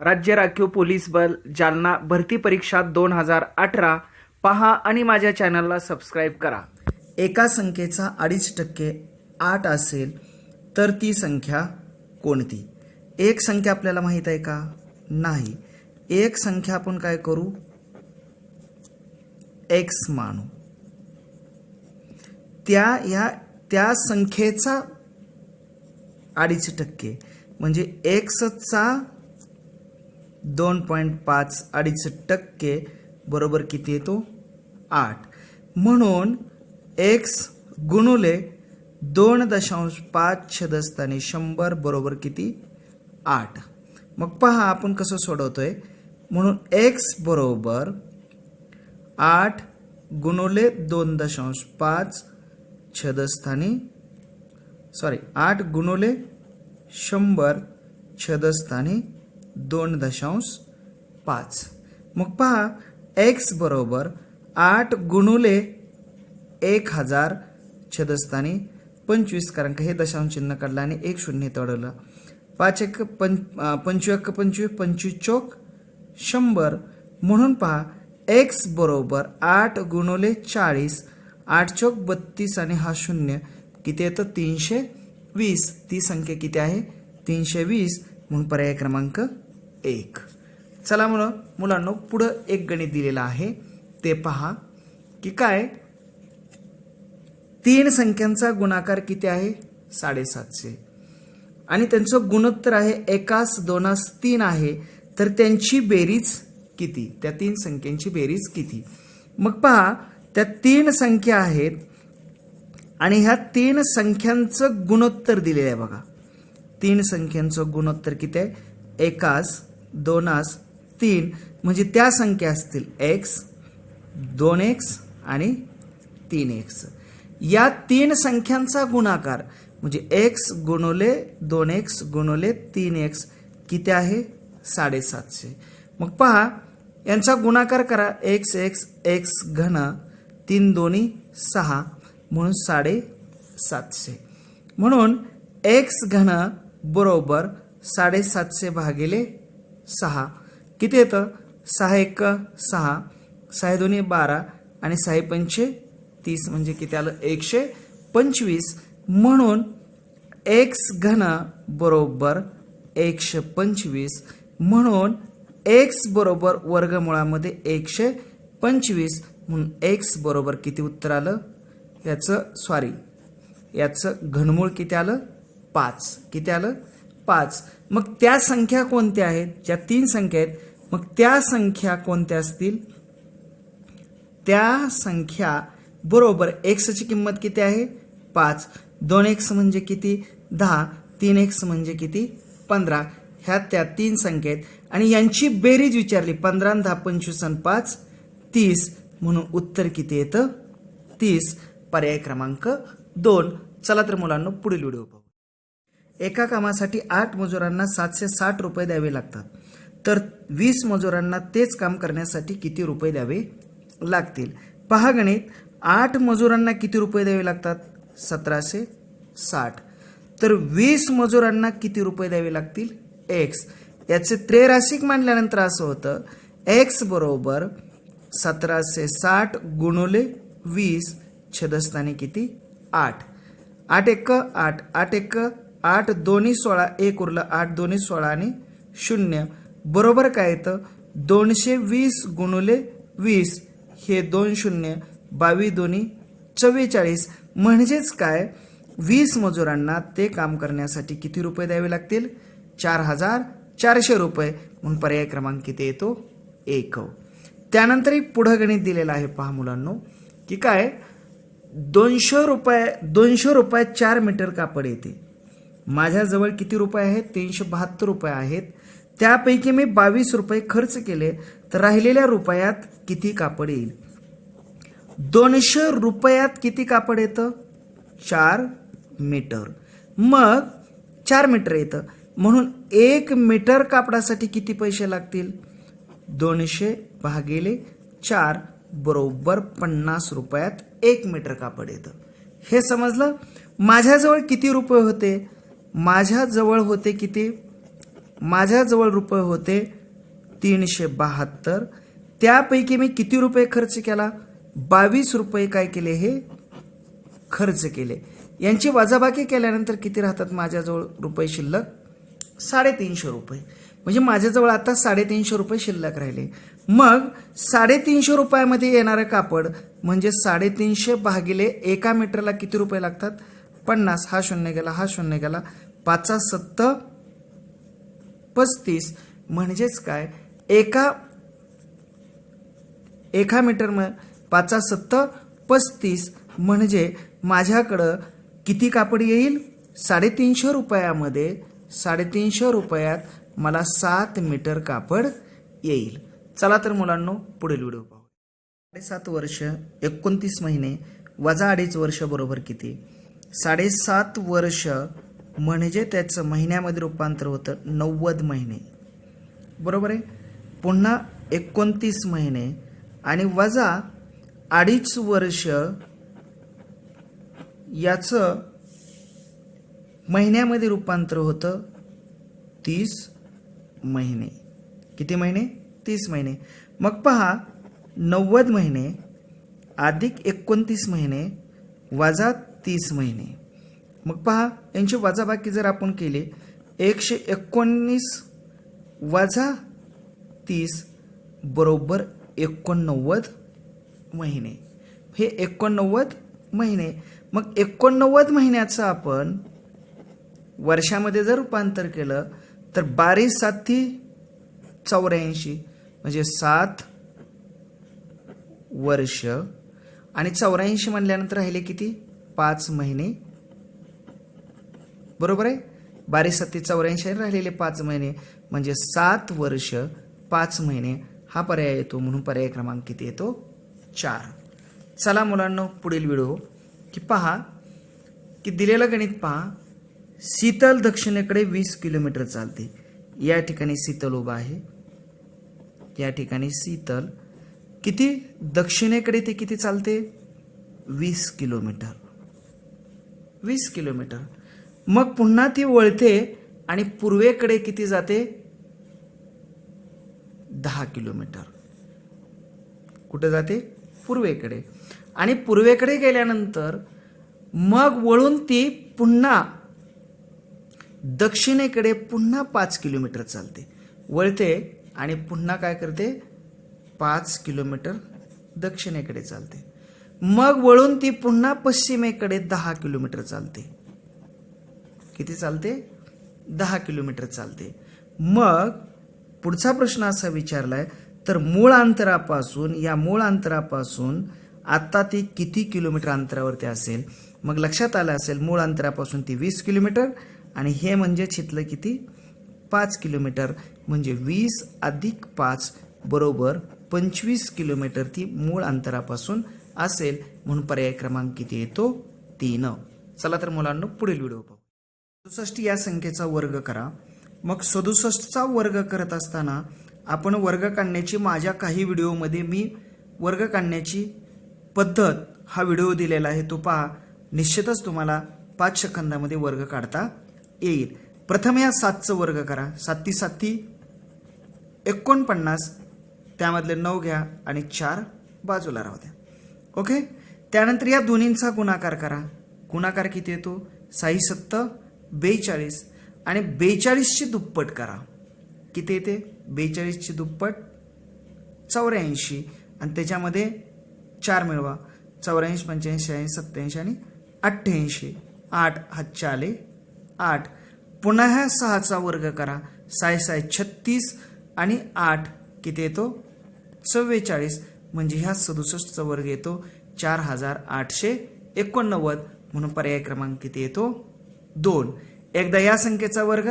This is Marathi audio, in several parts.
राज्य राखीव पोलीस बल जालना भरती परीक्षा दोन हजार अठरा. पहा आणि माझ्या चॅनलला सबस्क्राईब करा. एका संख्येचा अडीच टक्के आठ असेल तर ती संख्या कोणती? एक संख्या आपल्याला माहीत आहे का? नाही. एक संख्या आपण काय करू? एक्स मानू. त्या या त्या संख्येचा अडीच टक्के म्हणजे एक्सचा दोन पॉईंट पाच अडीच टक्के बरोबर किती येतो? आठ. म्हणून एक्स गुणुले दोन दशांश पाच छदस्थानी शंभर बरोबर किती? आठ. मग पहा आपण कसं सोडवतोय. म्हणून एक्स बरोबर आठ गुणुले दोन दशांश पाच छदस्थानी सॉरी आठ गुणुले शंभर छदस्थानी दोन दशांश पाच. मग पहा एक्स बरोबर आठ गुणुले एक हजार छदस्थानी पंचवीस कारण का हे दशांश चिन्ह काढलं आणि एक शून्य तडवलं पाच एक पं पंचवीस पंचवीस पंचवीस चौक शंभर. म्हणून पहा एक्स बरोबर आठ गुणुले चाळीस आठ चौक बत्तीस आणि हा शून्य. किती येतं? तीनशे वीस. ती संख्या किती आहे? तीनशे वीस. म्हणून पर्याय क्रमांक एक. चला मुलं मुलांनो पुढं एक गणित दिलेलं आहे. ते पहा की काय? तीन संख्यांचा गुणाकार किती आहे? साडेसातशे. आणि त्यांचं गुणोत्तर आहे एकास दोनास तीन आहे. तर त्यांची बेरीज किती? त्या तीन संख्यांची बेरीज किती? मग पहा त्या तीन संख्या आहेत आणि ह्या तीन संख्यांचं गुणोत्तर दिलेलं आहे बघा. तीन संख्यांचं गुणोत्तर किती आहे? एकास दोनास तीन म्हणजे त्या संख्या असतील एक्स दोन एक्स आणि तीन एक्स. या तीन संख्यांचा गुणाकार म्हणजे एक्स गुणवले दोन एक्स गुणवले तीन एक्स किती आहे? साडेसातशे. मग पहा यांचा गुणाकार करा. एक्स एक्स एक्स घन तीन दोन्ही सहा म्हणून साडे सातशे म्हणून एक्स घन बरोबर साडेसातशे भागिले सहा. किती येतं? सहा एक सहा. सहा दोन्ही बारा आणि सहा पंचे तीस म्हणजे किती आलं? एकशे पंचवीस. म्हणून एक्स घन बरोबर एकशे पंचवीस. म्हणून एक्स बरोबर वर्गमुळामध्ये एकशे पंचवीस. म्हणून एक्स बरोबर किती उत्तर आलं? याचं सॉरी याचं घनमूळ किती आलं? पाच. किती आलं? पाच. मग त्या संख्या कोणत्या आहेत? ज्या तीन संख्या आहेत मग त्या संख्या कोणत्या असतील? त्या संख्या बरोबर एक्सची किंमत किती आहे? पाच. दोन एक्स म्हणजे किती? दहा. तीन एक्स म्हणजे किती? पंधरा. ह्या त्या तीन संख्या आहेत. आणि यांची बेरीज विचारली पंधरा दहा पंचवीस आणि पाच तीस. म्हणून उत्तर किती येतं? तीस. पर्याय क्रमांक दोन. चला तर मुलांना पुढील व्हिडिओ पाहू. एका कामासाठी आठ मजुरांना सातशे साठ रुपये द्यावे लागतात. तर वीस मजुरांना तेच काम करण्यासाठी किती रुपये द्यावे लागतील? पहा गणित. आठ मजुरांना किती रुपये द्यावे लागतात? सतराशे साठ. तर वीस मजुरांना किती रुपये द्यावे लागतील? एक्स याचे त्रेराशिक मांडल्यानंतर असं होतं एक्स बरोबर सतराशे साठ गुणुले वीस छदस्थानी किती? आठ. आठ एक आठ. आठ एक आठ दोन्ही सोळा एक उरलं आठ दोन्ही सोळा आणि शून्य. बरोबर काय येतं? दोनशे वीस गुणुले वीस. हे दोन शून्य बावीस दोन्ही चव्वेचाळीस. म्हणजेच काय? वीस मजुरांना ते काम करण्यासाठी किती रुपये द्यावे लागतील? चार हजार चारशे रुपये. म्हणून पर्याय क्रमांक किती येतो एक. त्यानंतरही पुढं गणित दिलेलं आहे पहा मुलांनो की काय? दोनशे रुपये दोनशे रुपयात चार मीटर कापड येते. माझ्याजवळ किती रुपये आहेत? तीनशे बहात्तर रुपये आहेत. त्यापैकी मी बावीस रुपये खर्च केले तर राहिलेल्या रुपयात किती कापड येईल? दोनशे रुपयात किती कापड येतं? चार मीटर. मग चार मीटर येतं. म्हणून एक मीटर कापडासाठी किती पैसे लागतील? दोनशे भागिले चार बरोबर पन्नास रुपयात एक मीटर कापड येतं. हे समजलं? माझ्याजवळ किती रुपये होते? माझ्याजवळ होते किती? माझ्याजवळ रुपये होते तीनशे बहात्तर. त्यापैकी मी किती रुपये खर्च केला? बावीस रुपये काय केले हे खर्च केले. यांची वजाबाकी केल्यानंतर किती राहतात माझ्याजवळ रुपये शिल्लक? साडेतीनशे रुपये. म्हणजे माझ्याजवळ आता साडेतीनशे रुपये शिल्लक राहिले. मग साडेतीनशे रुपयामध्ये येणारं कापड म्हणजे साडेतीनशे भागिले एका मीटरला किती रुपये लागतात? पन्नास. हा शून्य गेला हा शून्य गेला. पाचा सत्त पस्तीस. म्हणजेच काय? एका एका मीटर म पाचा सत्त पस्तीस. म्हणजे माझ्याकडं किती कापड येईल? साडेतीनशे रुपयामध्ये साडेतीनशे रुपयात मला सात मीटर कापड येईल. चला तर मुलांनो पुढील व्हिडिओ पाहू. साडेसात वर्ष एकोणतीस महिने वजा अडीच वर्ष बरोबर किती? साडेसात वर्ष म्हणजे त्याचं महिन्यामध्ये रूपांतर होतं नव्वद महिने. बरोबर आहे? पुन्हा एकोणतीस महिने आणि वजा अडीच वर्ष याचं महिन्यामध्ये रूपांतर होतं तीस महिने. किती महिने? तीस महिने. मग पहा नव्वद महिने अधिक एकोणतीस महिने वजा तीस महिने. मग पहा यांची वजाबाकी जर आपण केली एकशे एकोणीस वजा तीस बरोबर एकोणनव्वद महिने. हे एकोणनव्वद महिने. मग एकोणनव्वद महिन्याचं आपण वर्षामध्ये जर रूपांतर केलं तर बारीस साती चौऱ्याऐंशी म्हणजे सात वर्ष. आणि चौऱ्याऐंशी म्हणल्यानंतर राहिले किती? पाच महिने. बरोबर आहे? बारीस सत्ती चौऱ्याऐंशी राहिलेले पाच महिने म्हणजे सात वर्ष पाच महिने हा पर्याय येतो म्हणून पर्याय क्रमांक किती येतो चार. चला मुलांना पुढील व्हिडिओ. की पहा की दिलेलं गणित पहा. शीतल दक्षिणेकडे वीस किलोमीटर चालते. या ठिकाणी शीतल उभा आहे. या ठिकाणी शीतल. किती? दक्षिणेकडे ते किती चालते? वीस किलोमीटर. वीस किलोमीटर. मग पुन्हा ती वळते आणि पूर्वेकडे किती जाते? दहा किलोमीटर. कुठे जाते? पूर्वेकडे. आणि पूर्वेकडे गेल्यानंतर मग वळून ती पुन्हा दक्षिणेकडे पुन्हा पाच किलोमीटर चालते. वळते आणि पुन्हा काय करते? पाच किलोमीटर दक्षिणेकडे चालते. मग वळून ती पुन्हा पश्चिमेकडे दहा किलोमीटर चालते. किती चालते? दहा किलोमीटर चालते. मग पुढचा प्रश्न असा विचारलाय तर मूळ अंतरापासून या मूळ अंतरापासून आत्ता ती किती किलोमीटर अंतरावरती असेल? मग लक्षात आलं असेल मूळ अंतरापासून ती वीस किलोमीटर आणि हे म्हणजे छितलं किती? पाच किलोमीटर. म्हणजे वीस अधिक पाच बरोबर पंचवीस किलोमीटर ती मूळ अंतरापासून असेल. म्हणून पर्याय क्रमांक किती येतो? तीन. चला तर मुलांना पुढील व्हिडिओ पाहू. सदुसष्ट या संख्येचा वर्ग करा. मग सदुसष्टचा वर्ग करत असताना आपण वर्ग काढण्याची माझ्या काही व्हिडिओमध्ये मी वर्ग काढण्याची पद्धत हा व्हिडिओ दिलेला आहे. तो पहा. निश्चितच तुम्हाला पाच सेकंदामध्ये वर्ग काढता येईल. प्रथम या सातचं वर्ग करा. साती साती एकोणपन्नास. त्यामधले नऊ घ्या आणि चार बाजूला राहू द्या. ओके? त्यानंतर या दोन्हींचा गुणाकार करा. गुणाकार किती येतो? साई सत्त. बेचाळीस आणि बेचाळीसची दुप्पट करा. किती येते? बेचाळीसची दुप्पट चौऱ्याऐंशी. आणि त्याच्यामध्ये चार मिळवा. चौऱ्याऐंशी पंच्याऐंशी ऐंशी सत्त्याऐंशी आणि अठ्ठ्याऐंशी. आठ हातच्या आले आठ. पुन्हा ह्या सहाचा वर्ग करा. साय साय छत्तीस आणि आठ. किती येतो? चव्वेचाळीस. म्हणजे ह्या सदुसष्टचा वर्ग येतो चार हजार आठशे एकोणनव्वद. म्हणून पर्याय क्रमांक किती येतो? दोन. एकदा या संख्येचा वर्ग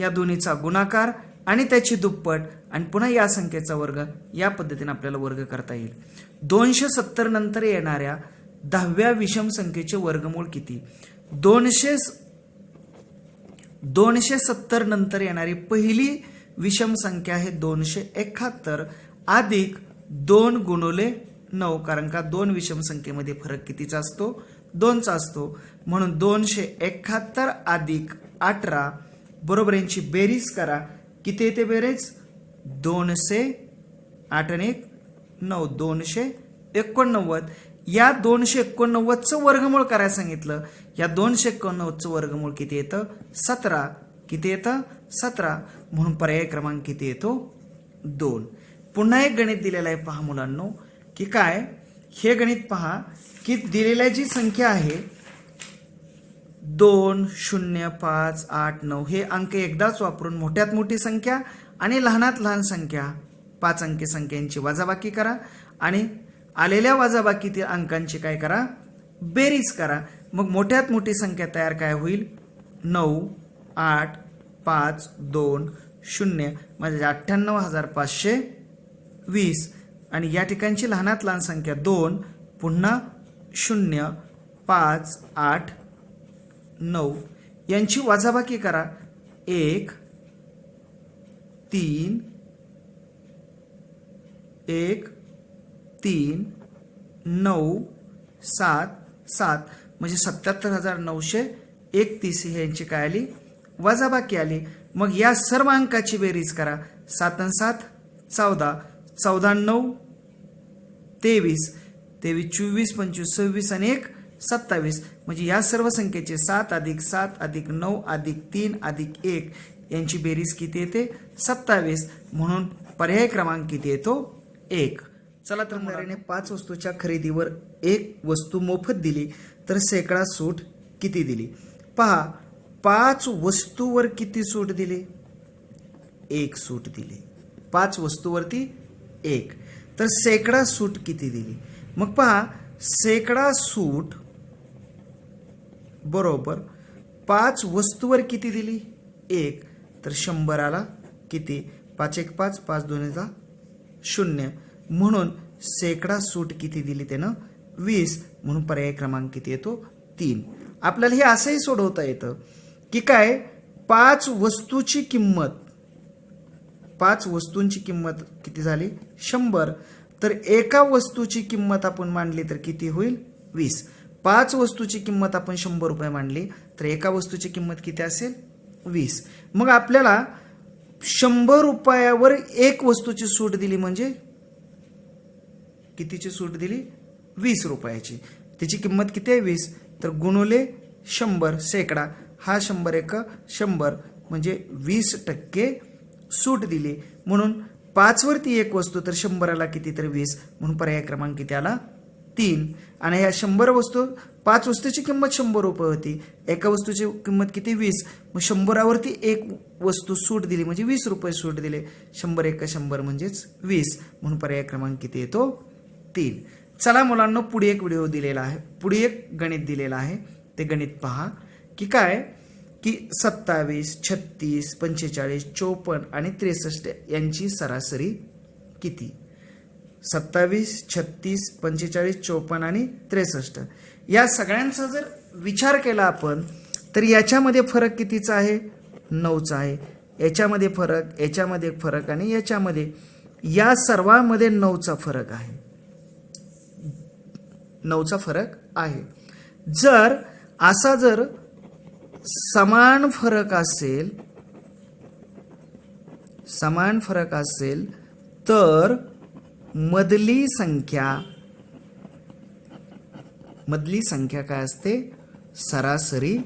या दोन्हीचा गुणाकार आणि त्याची दुप्पट आणि पुन्हा या संख्येचा वर्ग या पद्धतीने आपल्याला वर्ग करता येईल. दोनशे सत्तर नंतर येणाऱ्या दहाव्या विषम संख्येचे वर्गमूळ किती? दोनशे दोनशे सत्तर नंतर येणारी पहिली विषम संख्या आहे दोनशे एकाहत्तर. अधिक दोन गुणुले नऊ कारण का दोन विषम संख्येमध्ये फरक कितीचा असतो? दोनचा असतो. म्हणून दोनशे एकाहत्तर अधिक अठरा बरोबर यांची बेरीज करा. किती येते बेरीज? दोनशे आठ आणि एक नऊ. दोनशे एकोणनव्वद. या दोनशे एकोणनव्वदचं वर्गमूळ करायला सांगितलं. या दोनशे एकोणनव्वदचं वर्गमूळ किती येतं? सतरा. किती येतं? सतरा. म्हणून पर्याय क्रमांक किती येतो? दोन. पुन्हा एक गणित दिलेलं आहे पहा मुलांनो की काय? हे गणित पहा की दिलेल्या जी संख्या आहे दोन शून्य पाच आठ नऊ हे अंक एकदाच वापरून मोठ्यात मोठी संख्या आणि लहानात लहान संख्या पाच अंकी संख्यांची वजाबाकी करा आणि आलेल्या वजाबाकीतील अंकांची काय करा? बेरीज करा. मग मोठ्यात मोठी संख्या तयार काय होईल? नऊ आठ पाच दोन शून्य. म्हणजे अठ्ठ्याण्णव हजार पाचशे वीस. आणि या ठिकाणची लहानात लहान संख्या दोन पुन्हा शून्य पाच आठ नऊ. यांची वजाबाकी करा. एक तीन एक तीन नऊ सात सात. म्हणजे सत्याहत्तर हजार नऊशे एकतीस यांची काय आली? वजाबाकी आली. मग या सर्व अंकाची बेरीज करा. सात आणि सात चौदा. चौदा नऊ तेवीस तेवीस चोवीस पंचवीस सव्वीस आणि एक सत्तावीस. म्हणजे या सर्व संख्येचे सात अधिक सात अधिक नऊ अधिक तीन अधिक एक यांची बेरीज किती येते? सत्तावीस. म्हणून पर्याय क्रमांक किती येतो? एक. चला तर मुलाने पाच वस्तूच्या खरेदीवर एक वस्तू मोफत दिली तर शेकडा सूट किती दिली? पहा पाच वस्तूवर किती सूट दिली? एक सूट दिली. पाच वस्तूवरती एक. तर सेकडा सूट किती दिली? मग पहा सेकडा सूट बरोबर पाच वस्तूवर किती दिली? एक. तर शंभराला किती? पाच एक पाच पाच दोन शून्य. म्हणून सेकडा सूट किती दिली त्यानं? वीस. म्हणून पर्याय क्रमांक किती येतो? तीन. आपल्याला हे असंही सोडवता येतं की काय? पाच वस्तूची किंमत. पाच वस्तूंची किंमत किती झाली? शंभर. तर एका वस्तूची किंमत आपण मांडली तर किती होईल? वीस. पाच वस्तूची किंमत आपण शंभर रुपये मांडली तर एका वस्तूची किंमत किती असेल? वीस. मग आपल्याला शंभर रुपयावर एक वस्तूची सूट दिली म्हणजे? कितीची सूट दिली? वीस रुपयाची. त्याची किंमत किती आहे? वीस. तर गुणुले शंभर शेकडा. हा शंभर एक शंभर. म्हणजे वीस टक्के सूट दिली. म्हणून पाचवरती एक वस्तू तर शंभराला किती तर वीस. म्हणून पर्याय क्रमांक किती आला तीन. आणि ह्या शंभर वस्तू पाच वस्तूची किंमत शंभर रुपये होती. एका वस्तूची किंमत किती? वीस. मग शंभरावरती एक वस्तू सूट दिली म्हणजे वीस रुपये सूट दिले. शंभर एका शंभर म्हणजेच वीस. म्हणून पर्याय क्रमांक किती येतो? तीन. चला मुलांना पुढे एक व्हिडिओ दिलेला आहे. पुढे एक गणित दिलेलं आहे. ते गणित पहा. की काय? की सत्तावीस छत्तीस पंचेचाळीस चोपन्न आणि त्रेसष्ट यांची सरासरी किती? सत्तावीस छत्तीस पंचेचाळीस चोपन्न आणि त्रेसष्ट. या सगळ्यांचा जर विचार केला आपण तर याच्यामध्ये फरक कितीचा आहे? नऊचा आहे. याच्यामध्ये फरक याच्यामध्ये फरक आणि याच्यामध्ये. या सर्वांमध्ये नऊचा फरक आहे. नऊचा फरक आहे. जर असा जर समान फरक असेल समान फरक असेल तर मधली संख्या मधली संख्या काय असते? सरासरी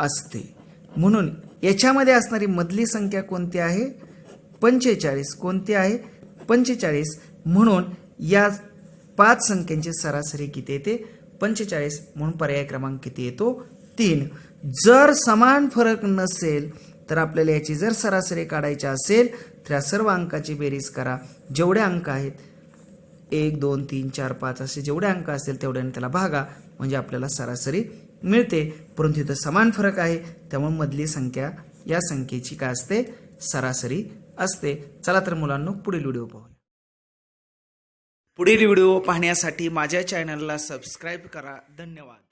असते. म्हणून याच्यामध्ये असणारी मधली संख्या कोणती आहे? पंचेचाळीस. कोणती आहे? पंचेचाळीस. म्हणून या पाच संख्यांची सरासरी किती येते? पंचेचाळीस. म्हणून पर्याय क्रमांक किती येतो? तीन. जर समान फरक नसेल तर आपल्याला याची जर सरासरी काढायची असेल तर या सर्व अंकाची बेरीज करा. जेवढे अंक आहेत एक दोन तीन चार पाच असे जेवढे अंक असतील तेवढ्याने त्याला भागा म्हणजे आपल्याला सरासरी मिळते. परंतु इथं समान फरक आहे त्यामुळे मधली संख्या या संख्येची काय असते? सरासरी असते. चला तर मुलांना पुढील व्हिडिओ पाहूया. पुढील व्हिडिओ पाहण्यासाठी माझ्या चॅनलला सबस्क्राईब करा. धन्यवाद.